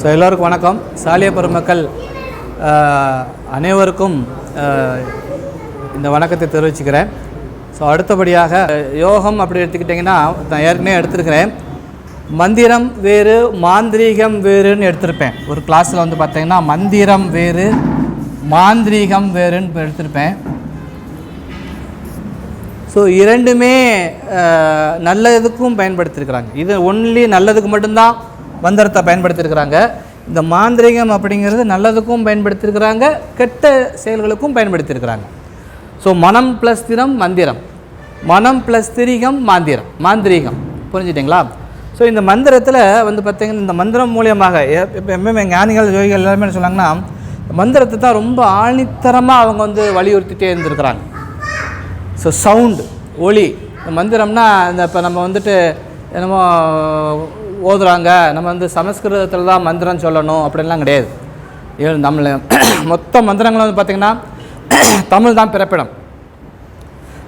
So எல்லோருக்கும் வணக்கம். சாலிய பெருமக்கள் அனைவருக்கும் இந்த வணக்கத்தை தெரிவிச்சுக்கிறேன். ஸோ அடுத்தபடியாக யோகம் அப்படி எடுத்துக்கிட்டிங்கன்னா நான் ஏற்கனவே எடுத்திருக்கிறேன். மந்திரம் வேறு மாந்திரீகம் வேறுன்னு எடுத்திருப்பேன். ஒரு கிளாஸில் வந்து பார்த்தீங்கன்னா மந்திரம் வேறு மாந்திரீகம் வேறுன்னு எடுத்திருப்பேன். ஸோ இரண்டுமே நல்லதுக்கும் பயன்படுத்தியிருக்கிறாங்க இது ஒன்லி நல்லதுக்கு மட்டும்தான் மந்திரத்தை பயன்படுத்தியிருக்கிறாங்க. இந்த மாந்திரிகம் அப்படிங்கிறது நல்லதுக்கும் பயன்படுத்தியிருக்கிறாங்க கெட்ட செயல்களுக்கும் பயன்படுத்தியிருக்கிறாங்க. ஸோ மனம் ப்ளஸ் திரம் மந்திரம். மனம் ப்ளஸ் திரிகம் மாந்திரம். மாந்திரீகம். புரிஞ்சுட்டிங்களா? ஸோ இந்த மந்திரத்தில் வந்து பார்த்திங்கன்னா இந்த மந்திரம் மூலியமாக எப்பயுமே எப்பவுமே ஞானிகள் யோகிகள் எல்லாருமே என்ன சொன்னாங்கன்னா மந்திரத்தை தான் ரொம்ப ஆணித்தரமாக அவங்க வந்து வலியுறுத்திட்டே இருந்திருக்கிறாங்க. ஸோ சவுண்டு ஒளி. இந்த மந்திரம்னா இந்த இப்போ நம்ம வந்துட்டு என்னமோ ஓதுறாங்க. நம்ம வந்து சமஸ்கிருதத்தில் தான் மந்திரம் சொல்லணும் அப்படின்லாம் கிடையாது. ஏழு நம்மள மொத்த மந்திரங்களும் வந்து பார்த்திங்கன்னா தமிழ் தான் பிறப்பிடம்.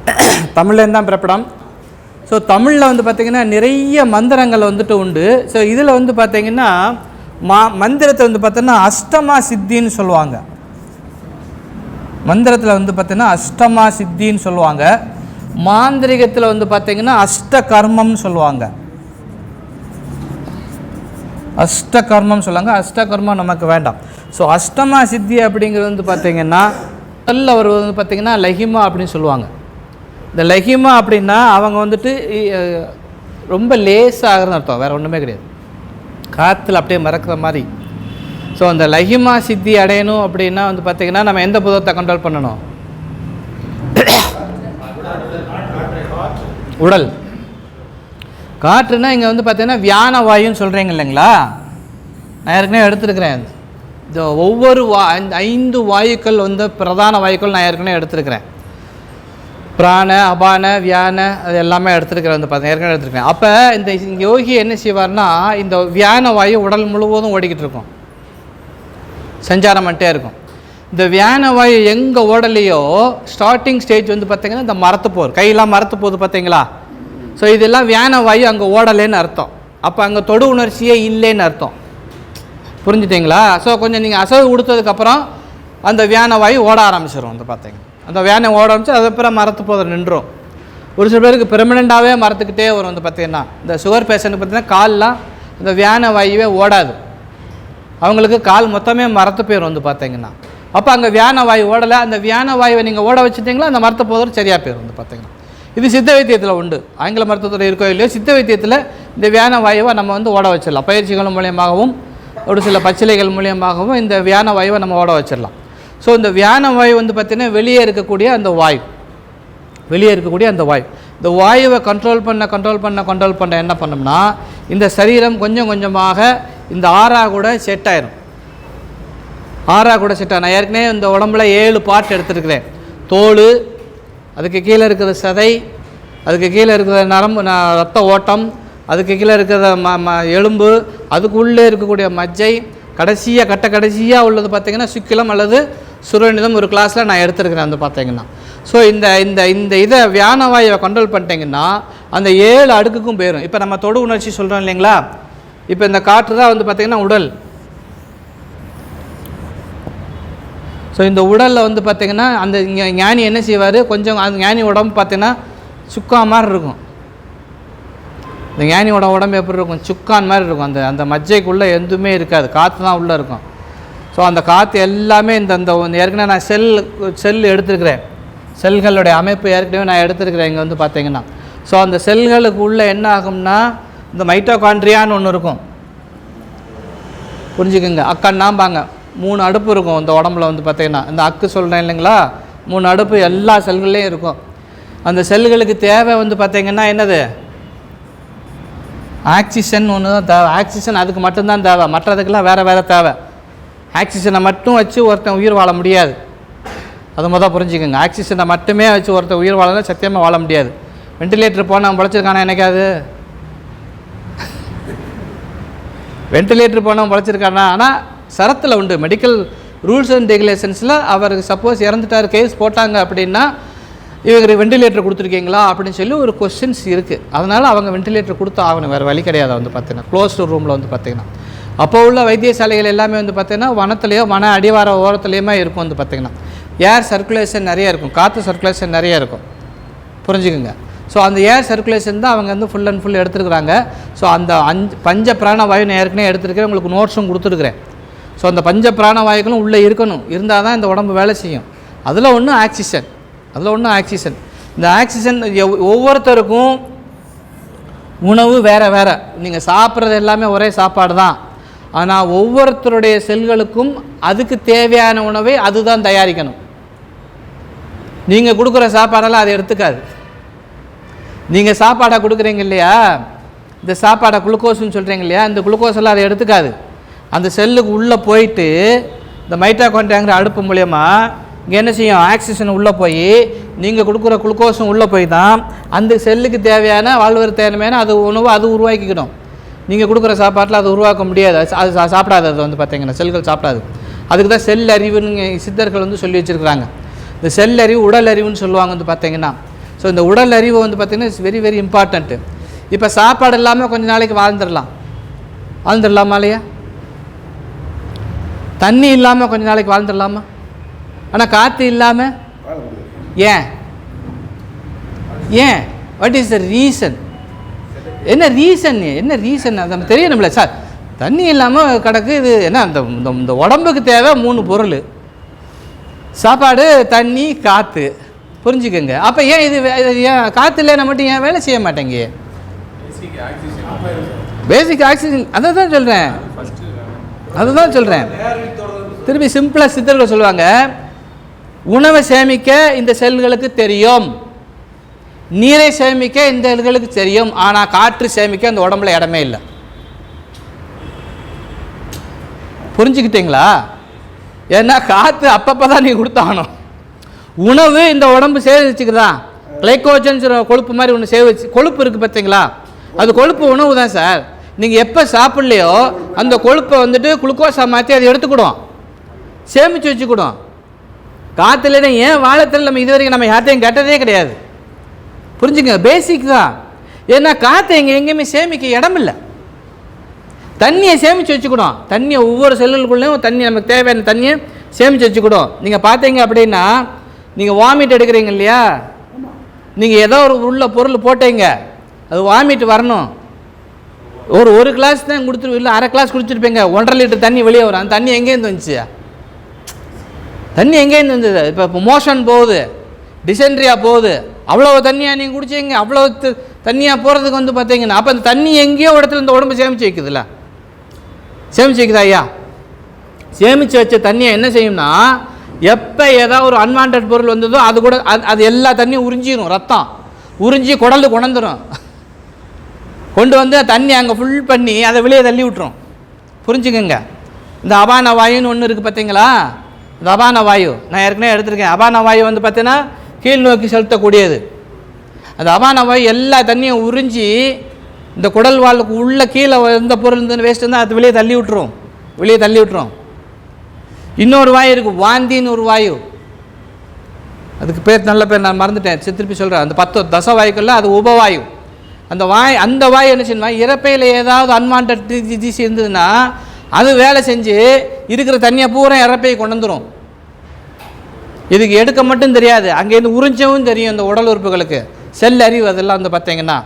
தமிழ்லேருந்து தான் பிறப்பிடம். ஸோ தமிழில் வந்து பார்த்திங்கன்னா நிறைய மந்திரங்கள் வந்துட்டு உண்டு. ஸோ இதில் வந்து பார்த்திங்கன்னா மா மந்திரத்தை வந்து பார்த்தோன்னா அஷ்டமா சித்தின்னு சொல்லுவாங்க. மந்திரத்தில் வந்து பார்த்தீங்கன்னா அஷ்டமா சித்தின்னு சொல்லுவாங்க. மாந்திரிகத்தில் வந்து பார்த்திங்கன்னா அஷ்ட கர்மம்னு சொல்லுவாங்க. அஷ்டகர்மம் சொல்லுவாங்க அஷ்ட கர்மம் நமக்கு வேண்டாம். ஸோ அஷ்டமா சித்தி அப்படிங்கிறது வந்து பார்த்தீங்கன்னா முதல்ல அவர் வந்து பார்த்தீங்கன்னா லஹிமா அப்படின்னு சொல்லுவாங்க. இந்த லஹிமா அப்படின்னா அவங்க வந்துட்டு ரொம்ப லேசாகிறன்னு அர்த்தம். வேறு ஒன்றுமே கிடையாது. காற்றுல அப்படியே மறக்கிற மாதிரி. ஸோ அந்த லஹிமா சித்தி அடையணும் அப்படின்னா வந்து பார்த்திங்கன்னா நம்ம எந்த புதத்தை கண்ட்ரோல் பண்ணணும்? உடல். காற்றுனா இங்கே வந்து பார்த்தீங்கன்னா வியான வாயுன்னு சொல்கிறீங்க இல்லைங்களா? நான் ஏற்கனவே எடுத்துருக்கிறேன். இந்த ஒவ்வொரு வா ஐந்து- ஐந்து வாயுக்கள் வந்து பிரதான வாயுக்கள் நான் ஏற்கனவே எடுத்துருக்கிறேன். பிராண அபான வியான அது எல்லாமே எடுத்துருக்கிறேன் வந்து பார்த்தேன் ஏற்கனவே எடுத்துருக்கேன் அப்போ இந்த யோகி என்ன செய்வார்னா இந்த வியான வாயு உடல் முழுவதும் ஓடிக்கிட்டு இருக்கும். சஞ்சாரம் பண்ணிட்டே இருக்கும். இந்த வியான வாயு எங்கே ஓடலையோ ஸ்டார்டிங் ஸ்டேஜ் வந்து பார்த்தீங்கன்னா இந்த மரத்து போர் கையெல்லாம் மரத்து போகுது பார்த்தீங்களா ஸோ இதெல்லாம் வியான வாயு அங்கே ஓடலைன்னு அர்த்தம். அப்போ அங்கே தொடு உணர்ச்சியே இல்லைன்னு அர்த்தம். புரிஞ்சுட்டிங்களா? ஸோ கொஞ்சம் நீங்கள் அசவு கொடுத்ததுக்கப்புறம் அந்த வியான வாயு ஓட ஆரம்பிச்சிடும் வந்து பார்த்தீங்க அந்த வியானை ஓட ஆரம்பிச்சு அதுக்கப்புறம் மரத்து போதை நின்றும் ஒரு சில பேருக்கு பெர்மனெண்ட்டாகவே மரத்துக்கிட்டே வரும் வந்து பார்த்தீங்கன்னா இந்த சுகர் பேஷண்ட்டு பார்த்தீங்கன்னா கால்லாம் இந்த வியான வாயுவே ஓடாது. அவங்களுக்கு கால் மொத்தமே மரத்து போயிடும் வந்து பார்த்தீங்கன்னா அப்போ அங்கே வியான வாயு ஓடலை. அந்த வியான வாயுவை நீங்கள் ஓட வச்சுட்டிங்களா? அந்த மரத்து போதும் சரியாக போயிடும் வந்து பார்த்தீங்கன்னா இது சித்த வைத்தியத்தில் உண்டு. ஆங்கில மருத்துவத்தில் இருக்கோ இல்லையோ சித்த வைத்தியத்தில் இந்த வியான வாயுவை நம்ம வந்து ஓட வச்சிடலாம். பயிற்சிகள் மூலியமாகவும் ஒரு சில பச்சிலைகள் மூலியமாகவும் இந்த வியான வாயுவை நம்ம ஓட வச்சிடலாம். ஸோ இந்த வியான வாயு வந்து பார்த்திங்கன்னா வெளியே இருக்கக்கூடிய அந்த வாயு. வெளியே இருக்கக்கூடிய அந்த வாயு. இந்த வாயுவை கண்ட்ரோல் பண்ண கண்ட்ரோல் பண்ண கண்ட்ரோல் பண்ண என்ன பண்ணோம்னா இந்த சரீரம் கொஞ்சம் கொஞ்சமாக இந்த ஆறா கூட செட் ஆயிரும். ஆறா கூட செட் ஆகும் நான் ஏற்கனவே இந்த உடம்புல ஏழு பார்ட் எடுத்துருக்கிறேன். தோல் அதுக்கு கீழே இருக்கிற சதை அதுக்கு கீழே இருக்கிற நரம்பு ரத்த ஓட்டம் அதுக்கு கீழே இருக்கிற ம ம எலும்பு அதுக்குள்ளே இருக்கக்கூடிய மஜ்ஜை கடைசியாக கட்ட கடைசியாக உள்ளது பார்த்திங்கன்னா சுக்கிலம் அல்லது சுரநிதம் ஒரு கிளாஸில் நான் எடுத்திருக்கிறேன் வந்து பார்த்தீங்கன்னா. ஸோ இந்த இந்த இந்த இதை வியான வாயுவை கண்ட்ரோல் பண்ணிட்டீங்கன்னா அந்த ஏழு அடுக்குக்கும் போயிடும் இப்போ நம்ம தொடு உணர்ச்சி சொல்கிறோம் இல்லைங்களா? இப்போ இந்த காற்று தான் வந்து பார்த்திங்கன்னா உடல். ஸோ இந்த உடலில் வந்து பார்த்திங்கன்னா அந்த ஞானி என்ன செய்வார்? கொஞ்சம் அந்த ஞானி உடம்பு பார்த்திங்கன்னா சுக்கா மாதிரி இருக்கும். இந்த ஞானியோட உடம்பு எப்படி இருக்கும்? சுக்கான் மாதிரி இருக்கும். அந்த அந்த மஜ்ஜைக்குள்ளே எதுவுமே இருக்காது. காற்று தான் உள்ளே இருக்கும். ஸோ அந்த காற்று எல்லாமே இந்த அந்த ஏற்கனவே நான் செல் செல் எடுத்திருக்கிறேன். செல்களுடைய அமைப்பு ஏற்கனவே நான் எடுத்துருக்கிறேன் இங்கே வந்து பார்த்தீங்கன்னா ஸோ அந்த செல்களுக்கு உள்ளே என்ன ஆகும்னா இந்த மைட்டோகான்ட்ரியான்னு ஒன்று இருக்கும். புரிஞ்சுக்கோங்க? அக்கன்னாம்பாங்க மூணு அடுப்பு இருக்கும் இந்த உடம்புல வந்து பார்த்திங்கன்னா. இந்த அக்கு சொல்கிறேன் இல்லைங்களா? மூணு அடுப்பு எல்லா செல்கள்லேயும் இருக்கும். அந்த செல்களுக்கு தேவை வந்து பார்த்திங்கன்னா என்னது? ஆக்சிஜன் ஒன்று தான் தேவை. ஆக்சிஜன் அதுக்கு மட்டும்தான் தேவை. மற்றதுக்கெல்லாம் வேறு வேறு தேவை. ஆக்சிஜனை மட்டும் வச்சு ஒருத்தன் உயிர் வாழ முடியாது. அது மொதல் புரிஞ்சுக்கோங்க. ஆக்சிஜனை மட்டுமே வச்சு ஒருத்தன் உயிர் வாழலாம் சத்தியமாக வாழ முடியாது. வெண்டிலேட்டர் போனால் பழச்சிருக்கானா எனக்காது வெண்டிலேட்டர் போனவன் பழச்சிருக்கானா ஆனால் சரத்தில் உண்டு. மெடிக்கல் ரூல்ஸ் அண்ட் ரெகுலேஷன்ஸில் அவர் சப்போஸ் இறந்துட்டார் கேஸ் போட்டாங்க அப்படின்னா இவங்க வெண்டிலேட்டர் கொடுத்துருக்கீங்களா அப்படின்னு சொல்லி ஒரு கொஸ்டின்ஸ் இருக்குது அதனால் அவங்க வெண்டிலேட்டர் கொடுத்து ஆகணும். வேறு வழி கிடையாது வந்து பார்த்தீங்கன்னா. க்ளோஸ்டு ரூமில் வந்து பார்த்தீங்கன்னா. அப்போ உள்ள வைத்தியசாலைகள் எல்லாமே வந்து பார்த்திங்கன்னா வனத்துலேயோ வன அடிவார ஓரத்துலேயுமே இருக்கும் வந்து பார்த்திங்கன்னா. ஏர் சர்க்குலேஷன் நிறைய இருக்கும். காற்று சர்க்குலேஷன் நிறைய இருக்கும். புரிஞ்சுக்குங்க. ஸோ அந்த ஏர் சர்க்குலேஷன் தான் அவங்க வந்து ஃபுல் அண்ட் ஃபுல் எடுத்துருக்குறாங்க. ஸோ அந்த அஞ்சு பஞ்ச பிராணவாயு நான் ஏற்கனவே எடுத்துருக்கிறேன். உங்களுக்கு நோட்ஸும் கொடுத்துருக்குறேன். ஸோ அந்த பஞ்ச பிராணவாயுக்களும் உள்ளே இருக்கணும். இருந்தால் தான் இந்த உடம்பு வேலை செய்யும். அதில் ஒன்று ஆக்சிஜன். அதில் ஒன்று ஆக்சிஜன். இந்த ஆக்சிஜன் எவ்- ஒவ்வொருத்தருக்கும் உணவு வேறு வேறு. நீங்கள் சாப்பிட்றது எல்லாமே ஒரே சாப்பாடு தான். ஆனால் ஒவ்வொருத்தருடைய செல்களுக்கும் அதுக்கு தேவையான உணவை அதுதான் தயாரிக்கணும். நீங்கள் கொடுக்குற சாப்பாடெல்லாம் அதை எடுத்துக்காது. நீங்கள் சாப்பாடாக கொடுக்குறீங்க இல்லையா? இந்த சாப்பாடை குளுக்கோஸ்ன்னு சொல்கிறீங்க இல்லையா? இந்த குளுக்கோஸ் எல்லாம் அதை எடுத்துக்காது. அந்த செல்லுக்கு உள்ளே போயிட்டு இந்த மைட்டாகான்ட்ராங்கிற அடுப்பு மூலயமா இங்கே என்ன செய்யும்? ஆக்சிஜன் உள்ளே போய் நீங்கள் கொடுக்குற குளுக்கோஸும் உள்ளே போய் தான் அந்த செல்லுக்கு தேவையான வாழ்வர் தேவையான அது உணவு அது உருவாக்கிக்கணும் நீங்கள் கொடுக்குற சாப்பாட்டில் அது உருவாக்க முடியாது. அது சாப்பிடாது அது வந்து பார்த்தீங்கன்னா செல்கள் சாப்பிடாது. அதுக்கு தான் செல் அறிவுன்னு சித்தர்கள் வந்து சொல்லி வச்சுருக்குறாங்க. இந்த செல் அறிவு உடல் அறிவுன்னு சொல்லுவாங்க வந்து பார்த்தீங்கன்னா ஸோ இந்த உடல் அறிவு வந்து பார்த்தீங்கன்னா இட்ஸ் வெரி வெரி இம்பார்ட்டண்ட்டு இப்போ சாப்பாடு இல்லாமல் கொஞ்ச நாளைக்கு வாழ்ந்துடலாம். வாழ்ந்துடலாமா இல்லையா? தண்ணி இல்லாமல் கொஞ்ச நாளைக்கு வாழ்ந்துடலாமா? ஆனால் காற்று இல்லாமல் ஏன்? ஏன்? வாட் இஸ் த ரீசன் என்ன ரீசன் என்ன ரீசன் அது நம்ம தெரியணும்ல சார் தண்ணி இல்லாமல் கிடக்கு இது என்ன அந்த இந்த- இந்த உடம்புக்கு தேவை மூணு பொருள். சாப்பாடு தண்ணி காற்று புரிஞ்சுக்கோங்க. அப்போ ஏன் இது வே- இது ஏன் காற்று இல்லைன்னா மட்டும் ஏன் வேலை செய்ய மாட்டேங்க? பேசிக் ஆக்சிஜன் அதை தான் சொல்கிறேன் அதுதான் சொல்கிறேன் திரும்பி சிம்பிளாக சித்தர்கள் சொல்லுவாங்க உணவை சேமிக்க இந்த செல்களுக்கு தெரியும். நீரை சேமிக்க இந்த செல்களுக்கு தெரியும். ஆனால் காற்று சேமிக்க அந்த உடம்புல இடமே இல்லை. புரிஞ்சுக்கிட்டீங்களா? ஏன்னா காற்று அப்பப்போ தான் நீ கொடுத்தாகணும். உணவு இந்த உடம்பு சேவிச்சுக்குதா கிளைக்கோஜன் கொழுப்பு மாதிரி ஒன்று சேவிச்சு கொழுப்பு இருக்குது பார்த்தீங்களா அது கொழுப்பு உணவு தான் சார். நீங்கள் எப்போ சாப்பிட்லையோ அந்த கொழுப்பை வந்துட்டு குளுக்கோஸாக மாற்றி அதை எடுத்துக்கிடும் சேமித்து வச்சுக்கிடும் காற்றுலனா ஏன் வாழத்தில் நம்ம இது வரைக்கும் நம்ம யார்த்தையும் கேட்டதே கிடையாது. புரிஞ்சுங்க? பேசிக் தான். ஏன்னா காற்றை எங்கே எங்கேயுமே சேமிக்க இடம் இல்லை. தண்ணியை சேமித்து வச்சுக்கிடும் தண்ணியை ஒவ்வொரு செல்லுக்குள்ளேயும் தண்ணி நமக்கு தேவையான தண்ணியை சேமித்து வச்சுக்கிடும் நீங்கள் பார்த்தீங்க அப்படின்னா நீங்கள் வாமிட் எடுக்கிறீங்க இல்லையா? நீங்கள் ஏதோ ஒரு உள்ள பொருள் போட்டீங்க. அது வாமிட் வரணும். ஒரு ஒரு கிளாஸ் தான் கொடுத்துரு இல்லை அரை கிளாஸ் குடிச்சிருப்பீங்க. ஒன்றரை லிட்டர் தண்ணி வெளியே வரும். அந்த தண்ணி எங்கேருந்து வந்துச்சு? தண்ணி எங்கேருந்து வந்தது? இப்போ இப்போ மோஷன் போகுது. டிசென்ட்ரியா போகுது. அவ்வளோ தண்ணியாக நீங்கள் குடிச்சீங்க. அவ்வளோ த- தண்ணியாக போகிறதுக்கு வந்து பார்த்தீங்கன்னா அப்போ அந்த தண்ணி எங்கேயோ இடத்துல இந்த உடம்பு சேமித்து வைக்குதுல்ல? சேமித்து வைக்குதா ஐயா? சேமித்து வச்ச தண்ணியை என்ன செய்யும்னா எப்போ ஏதாவது ஒரு அன்வான்ட் பொருள் வந்ததோ அது கூட அது அது எல்லா தண்ணியும் உறிஞ்சிடும் ரத்தம். உறிஞ்சி குடலு கொணந்துடும் கொண்டு வந்து தண்ணி அங்கே ஃபுல் பண்ணி அதை வெளியே தள்ளி விட்டுரும். புரிஞ்சுக்கோங்க. இந்த அபான வாயுன்னு ஒன்று இருக்குது பார்த்தீங்களா? இந்த அபான வாயு நான் ஏற்கனவே எடுத்திருக்கேன். அபான வாயு வந்து பார்த்தீங்கன்னா கீழ் நோக்கி செலுத்தக்கூடியது. அந்த அபான வாயு எல்லா தண்ணியும் உறிஞ்சி இந்த குடல் வாளுக்கு உள்ள கீழே எந்த பொருள் இருந்து வேஸ்ட் இருந்தால் அது வெளியே தள்ளி விட்டுரும். வெளியே தள்ளி விட்டுரும். இன்னொரு வாயு இருக்குது வாந்தின்னு ஒரு வாயு. அதுக்கு பேர் நல்ல பேர் நான் மறந்துட்டேன். திருப்பி சொல்கிறேன் அந்த பத்து தச வாயுக்கள்லாம் அது உபவாயு. அந்த வாய் அந்த வாய் என்ன செய்யணும் இறப்பையில் ஏதாவது அன்வான்ட் டிசீஸ் இருந்ததுன்னா அது வேலை செஞ்சு இருக்கிற தண்ணியை பூரா இறப்பையை கொண்டு வந்துடும் இதுக்கு எடுக்க மட்டும் தெரியாது. அங்கேருந்து உறிஞ்சவும் தெரியும் இந்த உடல் உறுப்புகளுக்கு. செல் அறிவு அதெல்லாம் வந்து பார்த்தீங்கன்னா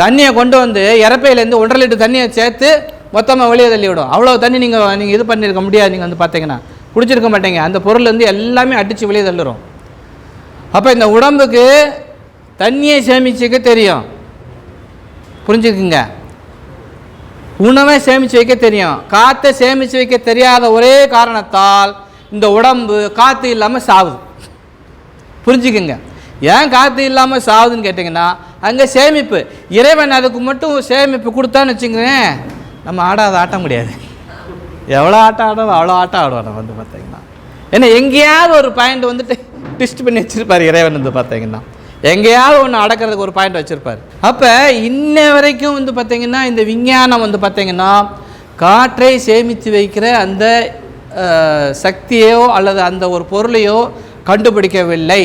தண்ணியை கொண்டு வந்து இறப்பையிலேருந்து ஒன்றரை லிட்டர் தண்ணியை சேர்த்து மொத்தமாக வெளியே தள்ளி விடும் அவ்வளோ தண்ணி நீங்கள் நீங்கள் இது பண்ணியிருக்க முடியாது நீங்கள் வந்து பார்த்தீங்கன்னா. குடிச்சிருக்க மாட்டீங்க. அந்த பொருள் வந்து எல்லாமே அடித்து வெளியே தள்ளுறோம் அப்போ இந்த உடம்புக்கு தண்ணியை சேமிச்சுக்க தெரியும். புரிஞ்சுக்குங்க. உணவை சேமித்து வைக்க தெரியும். காற்றை சேமித்து வைக்க தெரியாத ஒரே காரணத்தால் இந்த உடம்பு காற்று இல்லாமல் சாவுது. புரிஞ்சுக்குங்க. ஏன் காற்று இல்லாமல் சாவுதுன்னு கேட்டிங்கன்னா அங்கே சேமிப்பு. இறைவன் அதுக்கு மட்டும் சேமிப்பு கொடுத்தான்னு வச்சுங்களேன் நம்ம ஆடாத ஆட்ட முடியாது. எவ்வளோ ஆட்டம் ஆடுறோம் அவ்வளோ ஆட்டம் ஆடுவோம் நம்ம வந்து பார்த்தீங்கன்னா. ஏன்னா எங்கேயாவது ஒரு பாயிண்ட் வந்துட்டு ட்விஸ்ட் பண்ணி வச்சிருப்பார் இறைவன் வந்து பார்த்தீங்கன்னா. எங்கேயாவது ஒன்று அடக்கிறதுக்கு ஒரு பாயிண்ட் வச்சுருப்பார். அப்போ இன்ன வரைக்கும் வந்து பார்த்திங்கன்னா இந்த விஞ்ஞானம் வந்து பார்த்திங்கன்னா காற்றை சேமித்து வைக்கிற அந்த சக்தியோ அல்லது அந்த ஒரு பொருளையோ கண்டுபிடிக்கவில்லை.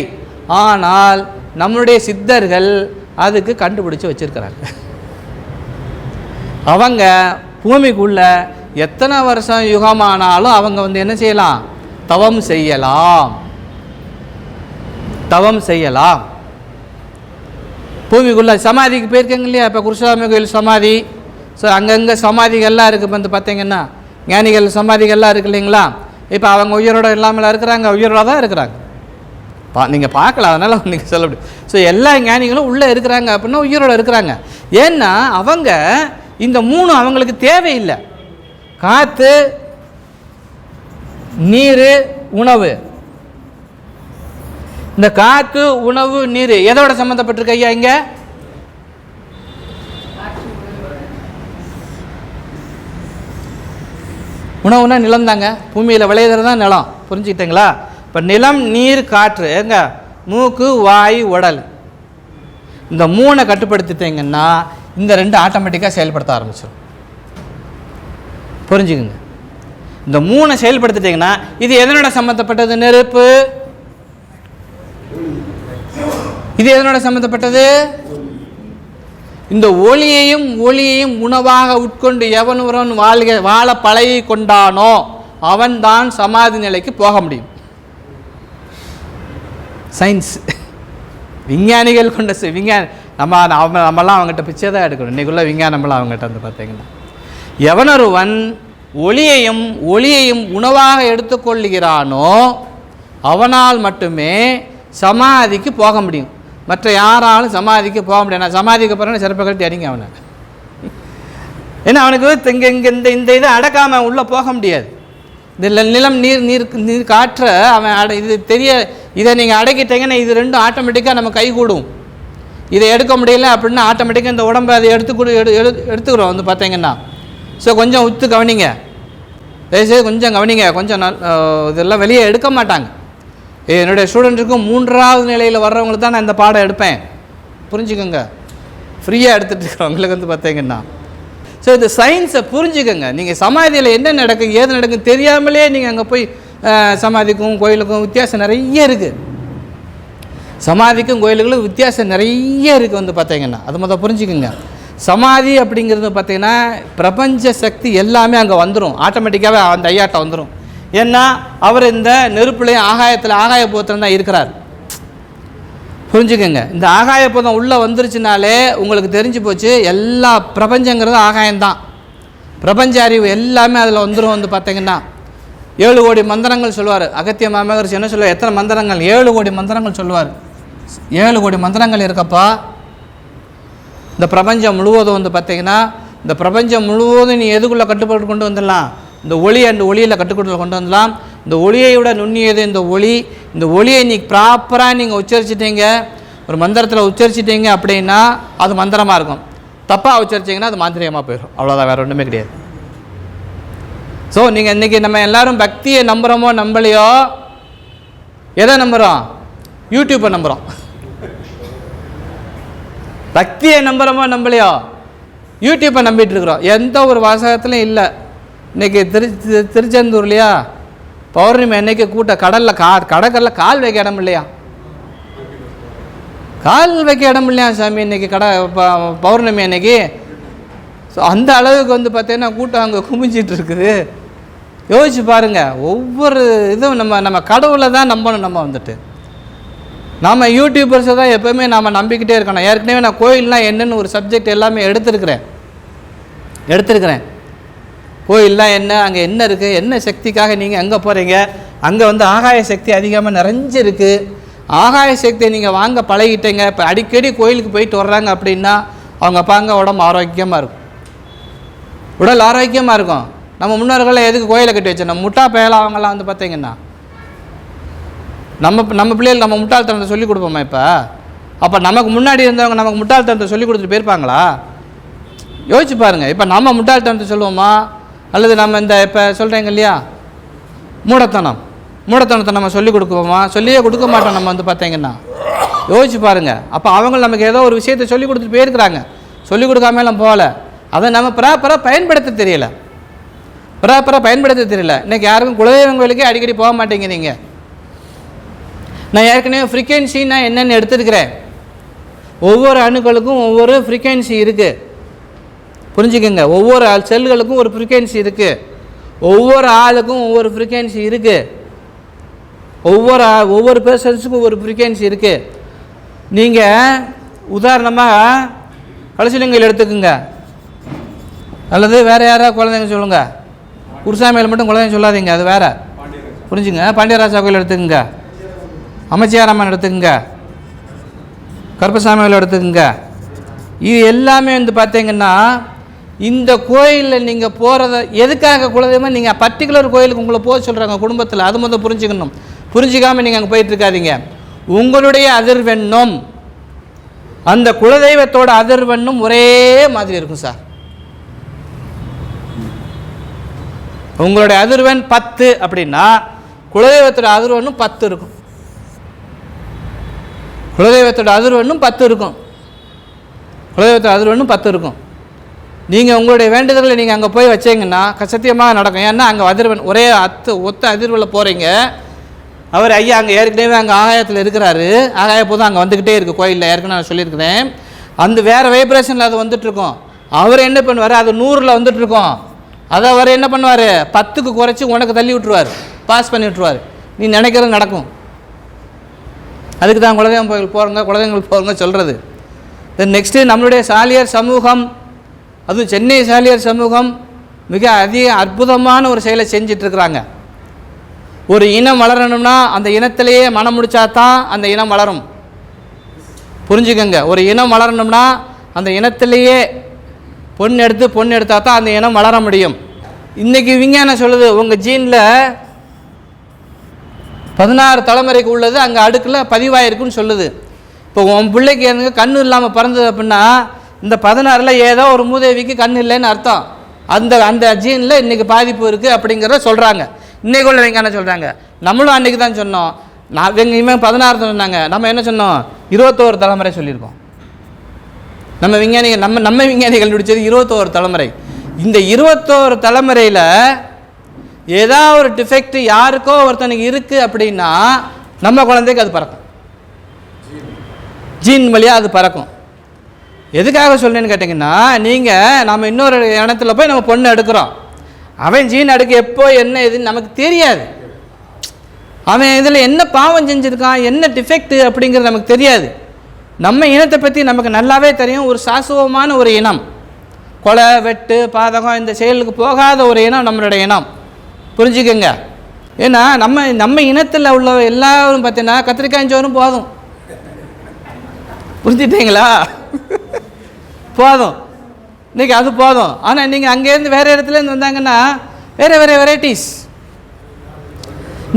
ஆனால் நம்மளுடைய சித்தர்கள் அதுக்கு கண்டுபிடிச்சு வச்சிருக்கிறாங்க. அவங்க பூமிக்குள்ள எத்தனை வருஷம் யுகமானாலும் அவங்க வந்து என்ன செய்யலாம்? தவம் செய்யலாம். தவம் செய்யலாம். பூமிக்குள்ளே சமாதிக்கு போயிருக்கேங்க இல்லையா? இப்போ குருசாமி கோயில் சமாதி. ஸோ அங்கங்கே சமாதிகள்லாம் இருக்குது வந்து பார்த்தீங்கன்னா ஞானிகள் சமாதிகள்லாம் இருக்கு இல்லைங்களா? இப்போ அவங்க உயிரோட இல்லாமல் இருக்கிறாங்க. உயிரோட தான் இருக்கிறாங்க. பா நீங்கள் பார்க்கலாம் அதனால் நீங்கள் சொல்ல முடியும் ஸோ எல்லா ஞானிகளும் உள்ளே இருக்கிறாங்க அப்படின்னா உயிரோட இருக்கிறாங்க. ஏன்னா அவங்க இந்த மூணு அவங்களுக்கு தேவையில்லை. காற்று நீர் உணவு. இந்த காற்று உணவு நீர் எதோட சம்மந்தப்பட்டிருக்கு ஐயா இங்கே? உணவுனா நிலம் தாங்க. பூமியில் விளையிறது தான் நிலம். புரிஞ்சுக்கிட்டீங்களா? இப்போ நிலம் நீர் காற்று எங்க? மூக்கு வாய் உடல். இந்த மூணை கட்டுப்படுத்திட்டீங்கன்னா இந்த ரெண்டு ஆட்டோமேட்டிக்காக செயல்படுத்த ஆரம்பிச்சிடும் புரிஞ்சுக்குங்க. இந்த மூணை செயல்படுத்திட்டீங்கன்னா இது எதனோட சம்மந்தப்பட்டது நெருப்பு. இது எதனோட சம்மந்தப்பட்டது இந்த ஒளியையும் ஒளியையும் உணவாக உட்கொண்டு எவன் ஒருவன் வாழ்க வாழ பழகி கொண்டானோ அவன்தான் சமாதி நிலைக்கு போக முடியும். சயின்ஸ் விஞ்ஞானிகள் கொண்ட சி- விஞ்ஞான நம்ம நம்ம நம்மலாம் அவங்ககிட்ட பிச்சை தான் எடுக்கணும். இன்றைக்குள்ள விஞ்ஞானம்லாம் அவங்ககிட்ட வந்து பார்த்தீங்கன்னா. எவனொருவன் ஒளியையும் ஒளியையும் உணவாக எடுத்துக்கொள்கிறானோ அவனால் மட்டுமே சமாதிக்கு போக முடியும். மற்ற யாராலும் சமாதிக்கு போக முடியாது. நான் சமாதிக்கு போகிறேன்னு சிறப்பை கட்டி அடிங்க அவனை. ஏன்னா அவனுக்கு இங்கே இங்கே இந்த இந்த இதை அடக்காமல் உள்ளே போக முடியாது. இதில் நிலம் நீர் நீர் நீர் காற்ற அவன் அட இது தெரிய இதை நீங்கள் அடக்கிட்டீங்கன்னா இது ரெண்டும் ஆட்டோமேட்டிக்காக நம்ம கைகூடும் இதை எடுக்க முடியல அப்படின்னா ஆட்டோமேட்டிக்காக இந்த உடம்பை அதை எடுத்துக்கூட எடு எடு எடுத்துக்கிறோம் வந்து பார்த்தீங்கன்னா. ஸோ கொஞ்சம் உத்து கவனிங்க. தயவுசெய்து கொஞ்சம் கவனிங்க. கொஞ்சம் நல் இதெல்லாம் வெளியே எடுக்க மாட்டாங்க. என்னுடைய ஸ்டூடெண்ட்டுக்கும் மூன்றாவது நிலையில் வர்றவங்களுக்கு தான் நான் இந்த பாடம் எடுப்பேன். புரிஞ்சுக்கோங்க. ஃப்ரீயாக எடுத்துகிட்டு இருக்கிறவங்களுக்கு வந்து பார்த்தீங்கன்னா ஸோ இந்த சயின்ஸை புரிஞ்சுக்கோங்க. நீங்கள் சமாதியில் என்ன நடக்கும் ஏது நடக்கும் தெரியாமலே நீங்கள் அங்கே போய் சமாதிக்கும் கோயிலுக்கும் வித்தியாசம் நிறைய இருக்குது சமாதிக்கும் கோயிலுக்கும் வித்தியாசம் நிறைய இருக்குது வந்து பார்த்தீங்கன்னா அது மொதல் புரிஞ்சுக்குங்க. சமாதி அப்படிங்கிறது பார்த்தீங்கன்னா பிரபஞ்ச சக்தி எல்லாமே அங்கே வந்துடும் ஆட்டோமேட்டிக்காகவே அந்த ஐயாட்டம் வந்துடும் ஏன்னா அவர் இந்த நெருப்புலையும் ஆகாயத்தில் ஆகாய போத்திரம் தான் இருக்கிறார். புரிஞ்சுக்கோங்க. இந்த ஆகாய போதம் உள்ளே வந்துருச்சுனாலே உங்களுக்கு தெரிஞ்சு போச்சு எல்லா பிரபஞ்சங்கிறது ஆகாயம்தான். பிரபஞ்ச அறிவு எல்லாமே அதில் வந்துடும் வந்து பார்த்தீங்கன்னா. ஏழு கோடி மந்திரங்கள் சொல்லுவார். அகத்திய மாமகரிஷி என்ன சொல்லுவார்? எத்தனை மந்திரங்கள்? ஏழு கோடி மந்திரங்கள் சொல்லுவார். ஏழு கோடி மந்திரங்கள் இருக்கப்பா. இந்த பிரபஞ்சம் முழுவதும் வந்து பார்த்தீங்கன்னா இந்த பிரபஞ்சம் முழுவதும் நீ எதுக்குள்ளே கட்டுப்பாடு கொண்டு வந்துடலாம்? இந்த ஒளி அந்த ஒளியில் கட்டுக்குள்ள கொண்டு வந்துடலாம் இந்த ஒளியை விட நுண்ணியது இந்த ஒளி. இந்த ஒளியை நீ ப்ராப்பராக நீங்கள் உச்சரிச்சிட்டீங்க. ஒரு மந்திரத்தில் உச்சரிச்சிட்டீங்க அப்படின்னா அது மந்திரமாக இருக்கும். தப்பாக உச்சரிச்சிங்கன்னா அது மாந்திரியமாக போயிடும். அவ்வளோதான் வேறு ஒன்றுமே கிடையாது. ஸோ நீங்கள் இன்றைக்கி நம்ம எல்லாரும் பக்தியை நம்புகிறோமோ நம்பலையோ? எதை நம்புகிறோம் யூடியூப்பை நம்புகிறோம் பக்தியை நம்புகிறோமோ நம்பலையோ? யூடியூப்பை நம்பிட்டு இருக்கிறோம். எந்த ஒரு வாசகத்துலையும் இல்லை. இன்றைக்கி திரு திருச்செந்தூர் திருச்செந்தூர்லையா? பௌர்ணமி அன்னைக்கு கூட்ட கடலில் கா கடற்கரில் கால் வைக்க இடம் இல்லையா? கால் வைக்க இடம் இல்லையா சாமி இன்னைக்கு கடை ப- பௌர்ணமி அன்னைக்கு? ஸோ அந்த அளவுக்கு வந்து பார்த்தீங்கன்னா கூட்டம் அங்கே குமிஞ்சிட்டு இருக்குது யோசிச்சு பாருங்க ஒவ்வொரு இதுவும் நம்ம நம்ம கடவுளை தான் நம்பணும் நம்ம வந்துட்டு. நாம் யூடியூபர்ஸை தான் எப்போவுமே நாம் நம்பிக்கிட்டே இருக்கணும். ஏற்கனவே நான் கோயில்னால் என்னென்னு ஒரு சப்ஜெக்ட் எல்லாமே எடுத்திருக்கிறேன். எடுத்திருக்கிறேன். கோயில்லாம் என்ன அங்கே என்ன இருக்குது என்ன சக்திக்காக நீங்கள் அங்கே போகிறீங்க அங்கே வந்து ஆகாய சக்தி அதிகமாக நிறைஞ்சிருக்கு. ஆகாய சக்தியை நீங்கள் வாங்க பழகிட்டீங்க. இப்போ அடிக்கடி கோயிலுக்கு போயிட்டு வர்றாங்க அப்படின்னா அவங்க பாங்க உடம்பு ஆரோக்கியமாக இருக்கும். உடல் ஆரோக்கியமாக இருக்கும். நம்ம முன்னோர்களை எதுக்கு கோயிலை கட்டி வச்சோம்? நம்ம முட்டா பயலாம் அவங்கெல்லாம் வந்து பார்த்தீங்கன்னா நம்ம நம்ம பிள்ளைகள் நம்ம முட்டாள்தனத்தை சொல்லிக் கொடுப்போமா இப்போ? அப்போ நமக்கு முன்னாடி இருந்தவங்க நமக்கு முட்டாள்தனத்தை சொல்லி கொடுத்துட்டு போயிருப்பாங்களா? யோசிச்சு பாருங்கள் இப்போ நம்ம முட்டாள்தனத்தை சொல்லுவோமா? அல்லது நம்ம இந்த இப்போ சொல்கிறேங்க இல்லையா? மூடத்தனம். மூடத்தனத்தை நம்ம சொல்லி கொடுக்குவோமா சொல்லியே கொடுக்க மாட்டோம் நம்ம வந்து பார்த்தீங்கன்னா யோசிச்சு பாருங்கள் அப்போ அவங்க நமக்கு ஏதோ ஒரு விஷயத்தை சொல்லி கொடுத்துட்டு போயிருக்கிறாங்க. சொல்லி கொடுக்காமலாம் போகல. அதை நம்ம ப்ராப்பராக பயன்படுத்த தெரியல. ப்ராப்பராக பயன்படுத்த தெரியல. இன்றைக்கி யாருக்கும் குலதெய்வம் கோயிலுக்கே அடிக்கடி போக மாட்டேங்கிறீங்க நான் ஏற்கனவே ஃப்ரீக்வன்சின்னா என்னென்னு எடுத்திருக்கிறேன். ஒவ்வொரு அணுக்களுக்கும் ஒவ்வொரு ஃப்ரீக்வன்சி இருக்குது புரிஞ்சுக்கோங்க. ஒவ்வொரு ஆள் செல்களுக்கும் ஒரு ஃப்ரீக்வன்சி இருக்குது ஒவ்வொரு ஆளுக்கும் ஒவ்வொரு ஃப்ரீக்வன்சி இருக்குது ஒவ்வொரு ஆ- ஒவ்வொரு பேர்சன்ஸுக்கும் ஒவ்வொரு ஃப்ரீக்வன்சி இருக்குது நீங்கள் உதாரணமாக கலசிலிங்கையில் எடுத்துக்கோங்க. அல்லது வேறு யாராவது குழந்தைங்க சொல்லுங்கள் குருசாமியில் மட்டும் குழந்தைங்க சொல்லாதீங்க அது வேறு. புரிஞ்சுங்க. பாண்டியராஜா கோயில் எடுத்துக்கோங்க. அமைச்சியாரம்மன் எடுத்துக்கோங்க. கருப்பசாமி கோயில் எடுத்துக்கோங்க. இது எல்லாமே வந்து பார்த்தீங்கன்னா இந்த கோயிலில் நீங்கள் போகிறத எதுக்காக குலதெய்வம்? நீங்கள் பர்டிகுலர் கோயிலுக்கு உங்களை போக சொல்கிறாங்க குடும்பத்தில். அது முதல் புரிஞ்சுக்கணும். புரிஞ்சிக்காமல் நீங்கள் அங்கே போயிட்டுருக்காதீங்க. உங்களுடைய அதிர்வெண்ணும் அந்த குலதெய்வத்தோட அதிர்வெண்ணும் ஒரே மாதிரி இருக்கும் சார். உங்களுடைய அதிர்வெண் பத்து அப்படின்னா குலதெய்வத்தோட அதிர்வெண்ணும் பத்து இருக்கும். குலதெய்வத்தோட அதிர்வெண்ணும் பத்து இருக்கும். குலதெய்வத்தோட அதிர்வெண்ணும் பத்து இருக்கும். நீங்கள் உங்களுடைய வேண்டுதல்களை நீங்கள் அங்கே போய் வச்சிங்கன்னா சத்தியமாக நடக்கும். ஏன்னா அங்கே அதிர்வன் ஒரே அத்து ஒத்த அதிர்வில் போகிறீங்க அவர் ஐயா அங்கே ஏற்கனவே அங்கே ஆகாயத்தில் இருக்கிறாரு. ஆகாய போதும் அங்கே வந்துக்கிட்டே இருக்குது கோயிலில். ஏற்கனவே நான் சொல்லியிருக்கிறேன். அந்த வேறு வைப்ரேஷனில் அது வந்துட்டுருக்கோம். அவர் என்ன பண்ணுவார்? அது நூறில் வந்துட்டுருக்கோம். அதை அவர் என்ன பண்ணுவார்? பத்துக்கு குறைச்சி உனக்கு தள்ளி விட்டுருவார். பாஸ் பண்ணி விட்டுருவார். நீ நினைக்கிறது நடக்கும். அதுக்கு தான் குலதெய்வம் கோயில் போகிறவங்க குலதெய்வங்கள் போகிறவங்க சொல்கிறது தென் நெக்ஸ்ட்டு நம்மளுடைய சாலியர் சமூகம் அதுவும் சென்னை சாலியர் சமூகம் மிக அதிக அற்புதமான ஒரு செயலை செஞ்சிட்ருக்குறாங்க. ஒரு இனம் வளரணும்னா அந்த இனத்திலேயே மனம் முடித்தா தான் அந்த இனம் வளரும். புரிஞ்சுக்கங்க. ஒரு இனம் வளரணும்னா அந்த இனத்திலேயே பொண்ணு எடுத்து பொண்ணு எடுத்தால் தான் அந்த இனம் வளர முடியும். இன்றைக்கி விஞ்ஞானம் சொல்லுது? உங்கள் ஜீனில் பதினாறு தலைமுறைக்கு உள்ளது அங்கே அடுக்கில் பதிவாயிருக்குன்னு சொல்லுது. இப்போ உன் பிள்ளைக்கு எனக்கு கண்ணு இல்லாமல் பிறந்தது அப்படின்னா இந்த பதினாறில் ஏதோ ஒரு மூதேவிக்கு கண் இல்லைன்னு அர்த்தம். அந்த அந்த ஜீனில் இன்றைக்கி பாதிப்பு இருக்குது அப்படிங்கிறத சொல்கிறாங்க இன்றைக்கு உள்ள என்ன சொல்கிறாங்க நம்மளும் அன்றைக்கி தான் சொன்னோம். நான் இவங்க இவன் பதினாறு சொன்னாங்க. நம்ம என்ன சொன்னோம்? இருபத்தோரு தலைமுறை சொல்லியிருக்கோம். நம்ம விஞ்ஞானிகள் நம்ம நம்ம விஞ்ஞானிகள் கண்டுபிடிச்சது இருபத்தோரு தலைமுறை. இந்த இருபத்தோரு தலைமுறையில் ஏதாவது ஒரு டிஃபெக்ட் யாருக்கோ ஒருத்தனுக்கு இருக்குது அப்படின்னா நம்ம குழந்தைக்கு அது பறக்கும். ஜீன் வழியாக அது பறக்கும். எதுக்காக சொல்றேன்னு கேட்டிங்கன்னா நீங்கள் நம்ம இன்னொரு இடத்துல போய் நம்ம பொண்ணு எடுக்கிறோம். அவன் ஜீன் அடுக்க எப்போ என்ன எதுன்னு நமக்கு தெரியாது. அவன் இதில் என்ன பாவம் செஞ்சுருக்கான் என்ன டிஃபெக்ட் அப்படிங்கிறது நமக்கு தெரியாது. நம்ம இனத்தை பற்றி நமக்கு நல்லாவே தெரியும் ஒரு சாசுவமான ஒரு இனம். கொலை வெட்டு பாதகம் இந்த செயலுக்கு போகாத ஒரு இனம் நம்மளுடைய இனம். புரிஞ்சுக்கோங்க. ஏன்னா நம்ம நம்ம இனத்தில் உள்ள எல்லாரும் பார்த்தீங்கன்னா கத்திரிக்காய் சோறும் போதும். புரிஞ்சுட்டீங்களா போதும். இன்றைக்கி அது போதும். ஆனால் நீங்கள் அங்கேருந்து வேறு இடத்துலேருந்து வந்தாங்கன்னா வேறு வேறு வெரைட்டிஸ்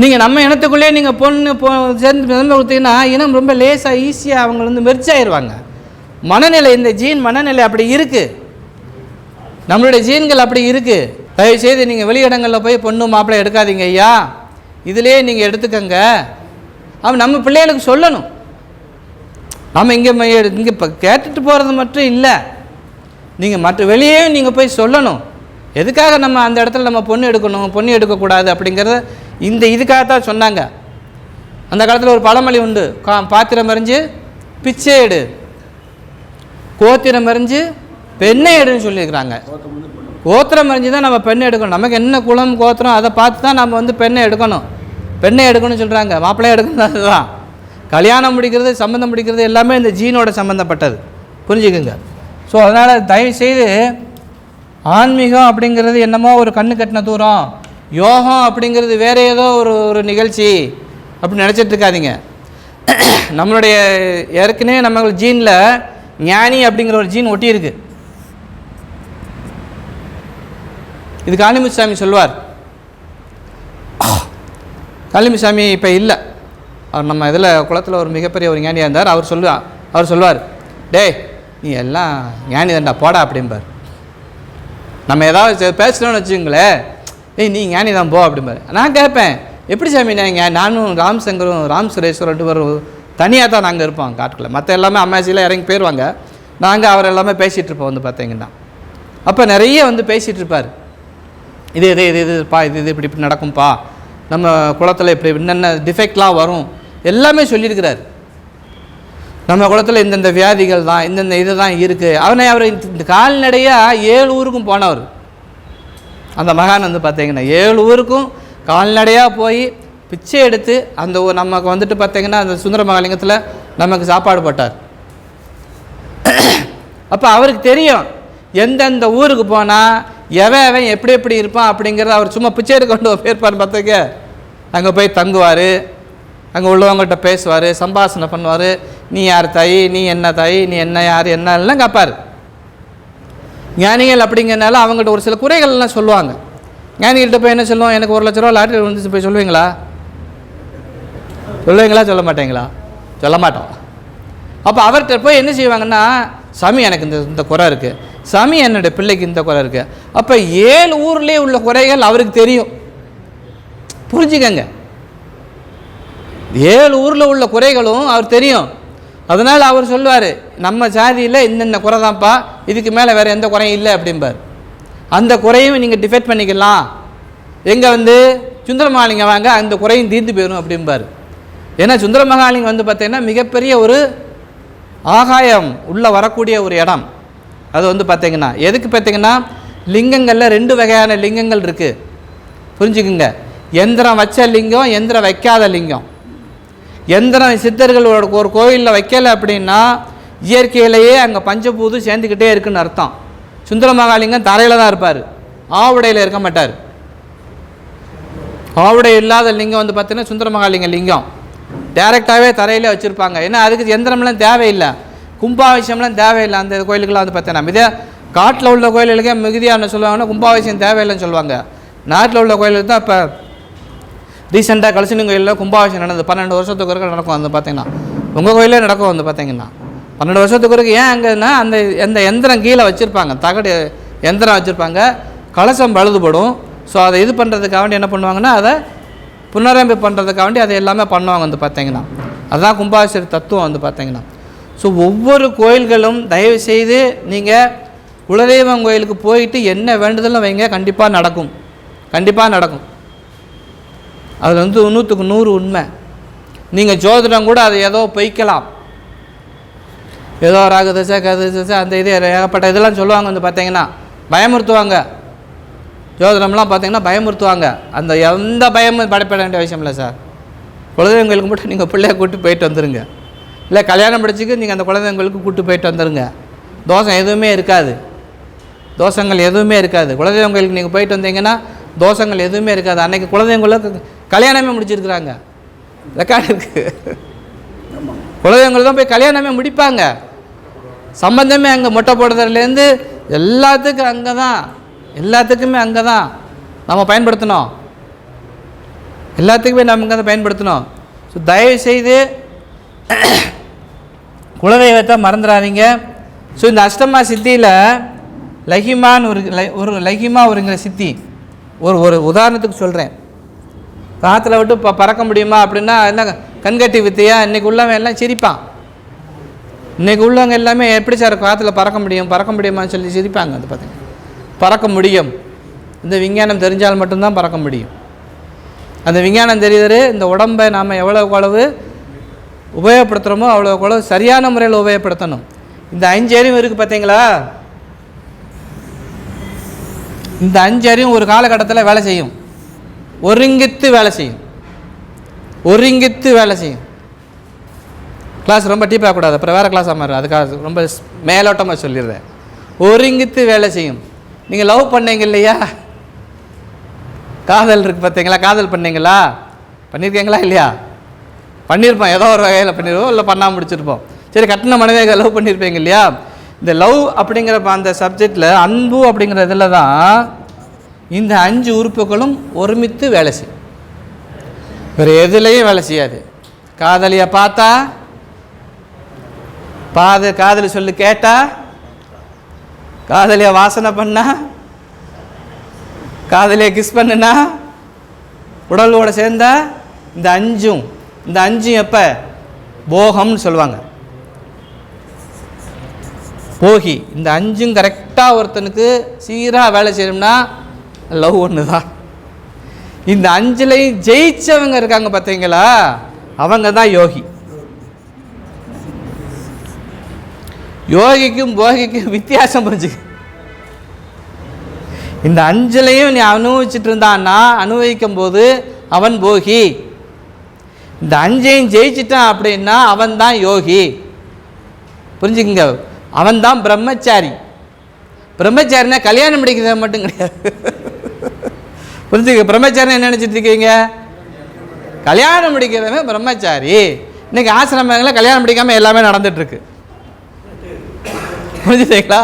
நீங்கள் நம்ம இனத்துக்குள்ளேயே நீங்கள் பொண்ணு பொ சேர்ந்து கொடுத்தீங்கன்னா இனம் ரொம்ப லேசாக ஈஸியாக அவங்க வந்து மெர்ச் ஆயிடுவாங்க மனநிலை இந்த ஜீன் மனநிலை அப்படி இருக்குது நம்மளுடைய ஜீன்கள் அப்படி இருக்குது தயவுசெய்து நீங்கள் வெளியிடங்களில் போய் பொண்ணு மாப்பிள்ளை எடுக்காதீங்க ஐயா. இதிலே நீங்கள் எடுத்துக்கங்க. அவன் நம்ம பிள்ளைகளுக்கு சொல்லணும். நம்ம இங்கே இங்கே இப்போ கேட்டுட்டு போகிறது மட்டும் இல்லை. நீங்கள் மற்ற வெளியே நீங்கள் போய் சொல்லணும். எதுக்காக நம்ம அந்த இடத்துல நம்ம பொண்ணு எடுக்கணும் பொண்ணு எடுக்கக்கூடாது அப்படிங்கிறத இந்த இதுக்காக தான் சொன்னாங்க. அந்த காலத்தில் ஒரு பழமொழி உண்டு. கா பாத்திரம் எறிஞ்சு பிச்சை எடு. கோத்திரம் எறிஞ்சு பெண்ணை எடுன்னு சொல்லியிருக்கிறாங்க. கோத்திரம் எறிஞ்சு தான் நம்ம பெண்ணை எடுக்கணும். நமக்கு என்ன குளம் கோத்திரம் அதை பார்த்து தான் நம்ம வந்து பெண்ணை எடுக்கணும். பெண்ணை எடுக்கணும்னு சொல்கிறாங்க மாப்பிள்ளையை எடுக்கணும் அதுதான். கல்யாணம் முடிக்கிறது சம்மந்தம் முடிக்கிறது எல்லாமே இந்த ஜீனோட சம்மந்தப்பட்டது புரிஞ்சுக்குங்க. ஸோ அதனால் தயவுசெய்து ஆன்மீகம் அப்படிங்கிறது என்னமோ ஒரு கண்ணு கட்டின தூரம் யோகம் அப்படிங்கிறது வேற ஏதோ ஒரு ஒரு நிகழ்ச்சி அப்படின்னு நினச்சிட்டு இருக்காதீங்க. நம்மளுடைய ஏற்கனவே நம்ம ஜீனில் ஞானி அப்படிங்கிற ஒரு ஜீன் ஒட்டியிருக்கு இது காளிமுசாமி சொல்வார். காளிமுசாமி இப்போ இல்லை. அவர் நம்ம இதில் குளத்தில் ஒரு மிகப்பெரிய ஒரு ஞானியாக இருந்தார். அவர் சொல்லுவார் அவர் சொல்லுவார் டேய் நீ எல்லாம் ஞானி தான்டா போடா அப்படிம்பார். நம்ம ஏதாவது பேசணும்னு வச்சுங்களேன் ஏய் நீ ஞானி தான் போ அப்படிம்பார். நான் கேட்பேன் எப்படி சாமி நான் நானும் ராம் சங்கரும் ராம் சுரேஸ்வரர் ரெண்டு பேரும் தனியாக தான் நாங்கள் இருப்போம் காட்டுக்குள்ள. மற்ற எல்லாமே அம்மாசியில் இறங்கி போயிடுவாங்க நாங்கள் அவர் எல்லாமே பேசிகிட்டு இருப்போம் வந்து பார்த்தீங்கன்னா அப்போ நிறைய வந்து பேசிகிட்டு இருப்பார். இது இது இது இதுப்பா இது இது இப்படி இப்படி நடக்கும்ப்பா நம்ம குளத்தில் இப்படி என்னென்ன டிஃபெக்ட்லாம் வரும். எல்லாமே சொல்லியிருக்கிறார். நம்ம குளத்தில் இந்தந்த வியாதிகள் தான் இந்தந்த இது தான் இருக்குது அவனை அவர் இந்த கால்நடையாக ஏழு ஊருக்கும் போனவர். அந்த மகான் வந்து பார்த்தீங்கன்னா ஏழு ஊருக்கும் கால்நடையாக போய் பிச்சை எடுத்து அந்த நமக்கு வந்துட்டு பார்த்தீங்கன்னா அந்த சுந்தர மகாலிங்கத்தில் நமக்கு சாப்பாடு போட்டார். அப்போ அவருக்கு தெரியும் எந்தெந்த ஊருக்கு போனால் எவன் எவன் எப்படி எப்படி இருப்பான் அப்படிங்கிறத அவர் சும்மா பிச்சை எடுக்க கொண்டு போயிருப்பார் பார்த்துக்க அங்கே போய் தங்குவார். அங்கே உள்ளவங்கள்ட்ட பேசுவார் சம்பாஷணை பண்ணுவார். நீ யார் தாய்? நீ என்ன தாய்? நீ என்ன யார்? என்ன எல்லாம் கேட்பார். ஞானிகள் அப்படிங்கிறனால அவங்ககிட்ட ஒரு சில குறைகள்லாம் சொல்லுவாங்க. ஞானிகள்கிட்ட போய் என்ன சொல்லுவோம்? எனக்கு ஒரு லட்ச ரூபா லாட்டரி வந்துச்சு போய் சொல்லுவீங்களா? சொல்லுவீங்களா? சொல்ல மாட்டீங்களா? சொல்ல மாட்டோம். அப்போ அவர்கிட்ட போய் என்ன செய்வாங்கன்னா சாமி எனக்கு இந்த இந்த குறை இருக்குது சாமி என்னுடைய பிள்ளைக்கு இந்த குறை இருக்குது அப்போ ஏழு ஊர்லேயே உள்ள குறைகள் அவருக்கு தெரியும். புரிஞ்சுக்கங்க. ஏழு ஊரில் உள்ள குறைகளும் அவர் தெரியும். அதனால் அவர் சொல்லுவார் நம்ம ஜாதியில் இந்தந்த குறை தான்ப்பா இதுக்கு மேலே வேறு எந்த குறையும் இல்லை அப்படிம்பார். அந்த குறையும் நீங்கள் டிஃபெக்ட் பண்ணிக்கலாம். எங்கே வந்து சுந்தரமாலிங்க வாங்க அந்த குறையும் தீர்ந்து போயிடும் அப்படிம்பார். ஏன்னா சுந்தரமகாலிங்க வந்து பார்த்தீங்கன்னா மிகப்பெரிய ஒரு ஆகாயம் உள்ளே வரக்கூடிய ஒரு இடம். அது வந்து பார்த்தீங்கன்னா எதுக்கு பார்த்தீங்கன்னா லிங்கங்களில் ரெண்டு வகையான லிங்கங்கள் இருக்குது புரிஞ்சுக்குங்க. எந்திரம் வச்ச லிங்கம் எந்திரம் வைக்காத லிங்கம். எந்திரம் சித்தர்களோட ஒரு கோயிலில் வைக்கலை அப்படின்னா இயற்கையிலேயே அங்கே பஞ்சபூது சேர்ந்துக்கிட்டே இருக்குன்னு அர்த்தம். சுந்தர மகாலிங்கம் தரையில் தான் இருப்பார். ஆவுடையில் இருக்க மாட்டார். ஆவுடை இல்லாத லிங்கம் வந்து பார்த்தீங்கன்னா சுந்தர மகாலிங்க லிங்கம். டேரெக்டாகவே தரையிலே வச்சுருப்பாங்க. ஏன்னா அதுக்கு எந்திரம்லாம் தேவையில்லை. கும்பாபிஷேகம்லாம் தேவையில்லை. அந்த கோயிலுக்கெல்லாம் வந்து பார்த்தீங்கன்னா இதே காட்டில் உள்ள கோயில்களுக்கே மிகுதியாக என்ன சொல்லுவாங்கன்னா கும்பாபிஷேகம் தேவையில்லைன்னு சொல்லுவாங்க. நாட்டில் உள்ள கோயிலுக்கு தான் இப்போ ரீசெண்டாக கலசினி கோயிலில் கும்பாபிஷேகம் நடந்தது. பன்னெண்டு வருஷத்துக்கு ஒருக்க நடக்கும் வந்து பார்த்தீங்கன்னா உங்கள் கோயிலே நடக்கும் வந்து பார்த்தீங்கன்னா பன்னெண்டு வருஷத்துக்கு ஒருக்க ஏன் அங்கேன்னா அந்த அந்த எந்திரம் கீழே வச்சுருப்பாங்க. தகடு எந்திரம் வச்சுருப்பாங்க. கலசம் பழுதுபடும். ஸோ அதை இது பண்ணுறதுக்காக வேண்டி என்ன பண்ணுவாங்கன்னா அதை புனரமைப்பு பண்ணுறதுக்காக வேண்டி அதை எல்லாமே பண்ணுவாங்க வந்து பார்த்தீங்கன்னா அதுதான் கும்பாபிஷேக தத்துவம் வந்து பார்த்தீங்கன்னா ஸோ ஒவ்வொரு கோயில்களும் தயவு செய்து நீங்கள் குலதெய்வம் கோயிலுக்கு போயிட்டு என்ன வேண்டுதலும் வைங்க கண்டிப்பாக நடக்கும். கண்டிப்பாக நடக்கும். அதில் வந்து நூற்றுக்கு நூறு உண்மை. நீங்கள் ஜோதிடம் கூட அதை ஏதோ பொய்க்கலாம். ஏதோ ராகு தசை கது தசை அந்த இது ஏகப்பட்ட இதெல்லாம் சொல்லுவாங்க வந்து பார்த்தீங்கன்னா பயமுறுத்துவாங்க. ஜோதிடம்லாம் பார்த்தீங்கன்னா பயமுறுத்துவாங்க. அந்த எந்த பயமும் படைப்பட வேண்டிய விஷயம் இல்லை சார். குலதெய்வங்களுக்கு மட்டும் நீங்கள் பிள்ளைய கூப்பிட்டு போயிட்டு வந்துடுங்க இல்லை கல்யாணம் படிச்சுக்கு நீங்கள் அந்த குலதெய்வங்களுக்கு கூப்பிட்டு போயிட்டு வந்துடுங்க தோஷம் எதுவுமே இருக்காது. தோஷங்கள் எதுவுமே இருக்காது. குலதெய்வம் கோயிலுக்கு நீங்கள் போயிட்டு வந்தீங்கன்னா தோஷங்கள் எதுவுமே இருக்காது. அன்றைக்கி குலதெய்வங்களுக்கு கல்யாணமே முடிச்சிருக்கிறாங்க. ரெக்கார்டு இருக்கு. குலதெய்வங்கள் தான் போய் கல்யாணமே முடிப்பாங்க. சம்பந்தமே அங்கே மொட்டை போடுறதுலேருந்து எல்லாத்துக்கும் அங்கே தான் எல்லாத்துக்குமே அங்கே தான் நம்ம பயன்படுத்தணும். எல்லாத்துக்குமே நம்ம இங்கே தான் பயன்படுத்தணும். ஸோ தயவு செய்து குலதெய்வத்தை மறந்துடாதீங்க. ஸோ இந்த அஷ்டமா சித்தியில் லஹிமான்னு ஒரு ஒரு லஹிமா ஒருங்கிற சித்தி. ஒரு ஒரு உதாரணத்துக்கு சொல்கிறேன் காற்றுல விட்டு ப பறக்க முடியுமா அப்படின்னா என்ன கண்கட்டி வித்தியா? இன்றைக்கி உள்ளவன் எல்லாம் சிரிப்பான். இன்னைக்கு உள்ளவங்க எல்லாமே எப்படி சார் காற்றுல பறக்க முடியும்? பறக்க முடியுமான்னு சொல்லி சிரிப்பாங்க அது பார்த்தீங்க பறக்க முடியும். இந்த விஞ்ஞானம் தெரிஞ்சால் மட்டும்தான் பறக்க முடியும். அந்த விஞ்ஞானம் தெரியுது இந்த உடம்பை நாம் எவ்வளோக்கு அளவு உபயோகப்படுத்துகிறோமோ அவ்வளோக்கு அளவு சரியான முறையில் உபயோகப்படுத்தணும். இந்த அஞ்சு அறிவு இருக்குது பார்த்தீங்களா இந்த அஞ்சு அறிவும் ஒரு காலகட்டத்தில் வேலை செய்யும். ஒருங்கித்து வேலை செய்யும். ஒருங்கித்து வேலை செய்யும். கிளாஸ் ரொம்ப டீப்பாக கூடாது. அப்புறம் வேறு கிளாஸாக மாறும் அதுக்காக ரொம்ப மேலோட்டமாக சொல்லிடுறேன். ஒருங்கித்து வேலை செய்யும். நீங்கள் லவ் பண்ணீங்க இல்லையா? காதல் இருக்கு பார்த்தீங்களா? காதல் பண்ணீங்களா? பண்ணியிருக்கீங்களா இல்லையா? பண்ணியிருப்போம் ஏதோ ஒரு வகையில் பண்ணிடுவோம் இல்லை பண்ணாமல் முடிச்சிருப்போம். சரி கட்டின மனைவியாக லவ் பண்ணியிருப்பீங்க இல்லையா? இந்த லவ் அப்படிங்கிற அந்த சப்ஜெக்டில் அன்பு அப்படிங்கிற இதில் தான் இந்த அஞ்சு உறுப்புகளும் ஒருமித்து வேலை செய்யும் வேறு எதுலேயும் வேலை செய்யாது. காதலியை பார்த்தா பாது காதலி சொல்லு கேட்டா காதலியை வாசனை பண்ணா காதலியை கிஸ் பண்ணுனா உடலோடு சேர்ந்தா இந்த அஞ்சும் இந்த அஞ்சும் எப்போ? போகம்னு சொல்லுவாங்க. போகி. இந்த அஞ்சும் கரெக்டாக ஒருத்தனுக்கு சீராக வேலை செய்யணும்னா லவ் ஒன்று தான் இந்த அஞ்சுலையும் ஜெயிச்சவங்க இருக்காங்க பார்த்தீங்களா அவங்க தான் யோகி. யோகிக்கும் போகிக்கும் வித்தியாசம் புரிஞ்சு இந்த அஞ்சலையும் நீ அனுபவிச்சுட்டு இருந்தான்னா அனுபவிக்கும் போது அவன் போகி. இந்த அஞ்சையும் ஜெயிச்சிட்டான் அப்படின்னா அவன் தான் யோகி. புரிஞ்சுக்கங்க. அவன் தான் பிரம்மச்சாரி. பிரம்மச்சாரினா கல்யாணம் முடிக்கிறது மட்டும் கிடையாது. புரிஞ்சுக்க பிரம்மச்சாரி என்ன நினச்சிட்டு இருக்கீங்க? கல்யாணம் முடிக்கிறவன் பிரம்மச்சாரி. இன்னைக்கு ஆசிரமங்களில் கல்யாணம் முடிக்காமல் எல்லாமே நடந்துட்டுருக்கு. புரிஞ்சுட்டீங்களா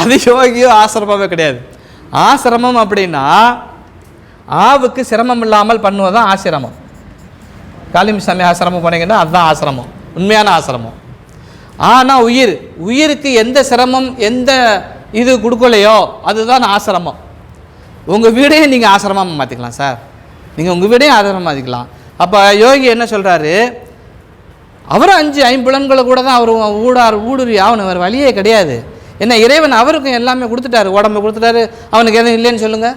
அது யோகியோ ஆசிரமமே கிடையாது. ஆசிரமம் அப்படின்னா ஆவுக்கு சிரமம் இல்லாமல் பண்ணுவதுதான் ஆசிரமம். காளிமுசாமி ஆசிரமம் போனீங்கன்னா அதுதான் ஆசிரமம். உண்மையான ஆசிரமம். ஆனால் உயிர் உயிருக்கு எந்த சிரமம் எந்த இது கொடுக்கலையோ அதுதான் ஆசிரமம். உங்கள் வீடையும் நீங்கள் ஆசிரமமாக மாற்றிக்கலாம் சார். நீங்கள் உங்கள் வீடையும் ஆசிரமம் மாற்றிக்கலாம் அப்போ யோகி என்ன சொல்கிறாரு அவரும் அஞ்சு ஐம்புலன்களை கூட தான் அவர் ஊடார் ஊடுருவி ஆகணும். அவர் வழியே கிடையாது. என்ன இறைவன் அவருக்கும் எல்லாமே கொடுத்துட்டாரு. உடம்பு கொடுத்துட்டாரு. அவனுக்கு எதுவும் இல்லைன்னு சொல்லுங்கள்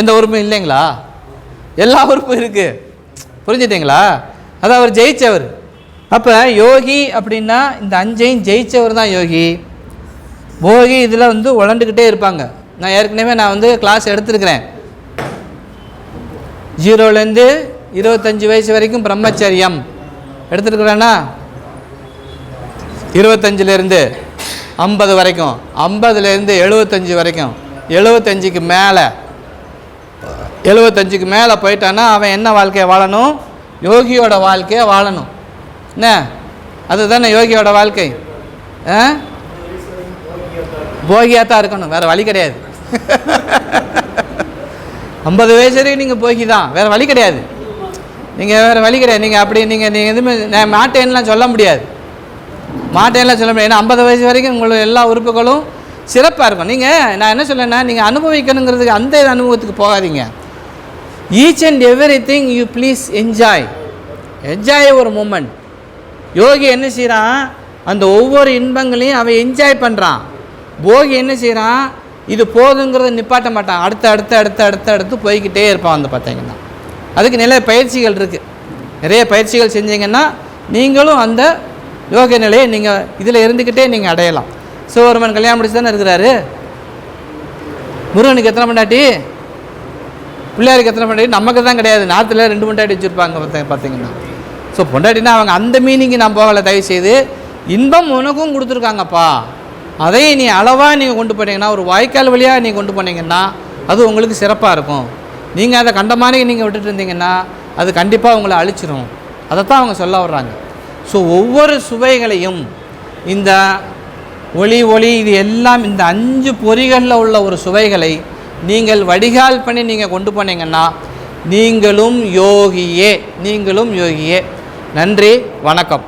எந்த உறுப்பும் இல்லைங்களா? எல்லா உறுப்பும் இருக்குது புரிஞ்சுட்டீங்களா? அது அவர் ஜெயிச்சவர். அப்போ யோகி அப்படின்னா இந்த அஞ்சையும் ஜெயிச்சவர் தான் யோகி. போகி இதில் வந்து உழண்டுக்கிட்டே இருப்பாங்க. நான் ஏற்கனவே நான் வந்து கிளாஸ் எடுத்திருக்கிறேன். ஜீரோலேருந்து இருபத்தஞ்சி வயசு வரைக்கும் பிரம்மச்சரியம். எடுத்துருக்குறேன்னா? இருபத்தஞ்சிலேருந்து ஐம்பது வரைக்கும். ஐம்பதுலேருந்து எழுபத்தஞ்சி வரைக்கும். எழுபத்தஞ்சிக்கு மேலே. எழுபத்தஞ்சுக்கு மேலே போயிட்டான்னா அவன் என்ன வாழ்க்கையை வாழணும்? யோகியோட வாழ்க்கையை வாழணும். என்ன? அதுதானே யோகியோட வாழ்க்கை. ஆ? போகியாக தான் இருக்கணும். வேறு வழி கிடையாது. ஐம்பது வயசு வரைக்கும் நீங்கள் போகி தான் வேறு வழி கிடையாது. நீங்கள் வேறு வழி கிடையாது. நீங்கள் அப்படி நீங்கள் நீங்கள் எதுவுமே நான் மாட்டேன்லாம் சொல்ல முடியாது. மாட்டேன்லாம் சொல்ல முடியாது. ஏன்னா ஐம்பது வயசு வரைக்கும் உங்களோட எல்லா உறுப்புகளும் சிறப்பாக இருக்கும். நீங்கள் நான் என்ன சொல்லேன்னா நீங்கள் அனுபவிக்கணுங்கிறதுக்கு அந்த அனுபவத்துக்கு போகாதீங்க. Each and every thing you please enjoy enjoy ஒரு மூமெண்ட் யோகி என்ன செய்கிறான் அந்த ஒவ்வொரு இன்பங்களையும் அவன் என்ஜாய் பண்ணுறான் போகி என்ன செய்கிறான் இது போதுங்கிறத நிப்பாட்ட மாட்டான். அடுத்து அடுத்து அடுத்து அடுத்து அடுத்து போய்கிட்டே இருப்பான் வந்து பார்த்தீங்கன்னா அதுக்கு நிறைய பயிற்சிகள் இருக்குது நிறைய பயிற்சிகள் செஞ்சீங்கன்னா நீங்களும் அந்த யோக நிலையை நீங்கள் இதில் இருந்துக்கிட்டே நீங்கள் அடையலாம். சிவபெருமன் கல்யாணம் முடிச்சு தானே இருக்கிறாரு? முருகனுக்கு எத்தனை பொண்டாட்டி பிள்ளையாருக்கு எத்தனை பொண்டாட்டி நமக்கு தான் கிடையாது. நாற்றுல ரெண்டு பொண்டாட்டி வச்சுருப்பாங்க பார்த்தீங்கன்னா ஸோ பொண்டாட்டினா அவங்க அந்த மீனிங்கு நான் போகலை. தயவு செய்து இன்பம் உனக்கும் கொடுத்துருக்காங்கப்பா. அதை நீ அளவாக நீங்கள் கொண்டு போனீங்கன்னா ஒரு வாய்க்கால் வழியாக நீ கொண்டு போனீங்கன்னா அது உங்களுக்கு சிறப்பாக இருக்கும். நீங்கள் அதை கண்ட மாதிரி நீங்கள் விட்டுட்டு இருந்தீங்கன்னா அது கண்டிப்பாக உங்களை அழிச்சிரும். அதைத்தான் அவங்க சொல்ல வர்றாங்க. ஸோ ஒவ்வொரு சுவைகளையும் இந்த ஒளி ஒளி இது எல்லாம் இந்த அஞ்சு பொறிகளில் உள்ள ஒரு சுவைகளை நீங்கள் வடிகால் பண்ணி நீங்கள் கொண்டு போனீங்கன்னா நீங்களும் யோகியே நீங்களும் யோகியே. நன்றி வணக்கம்.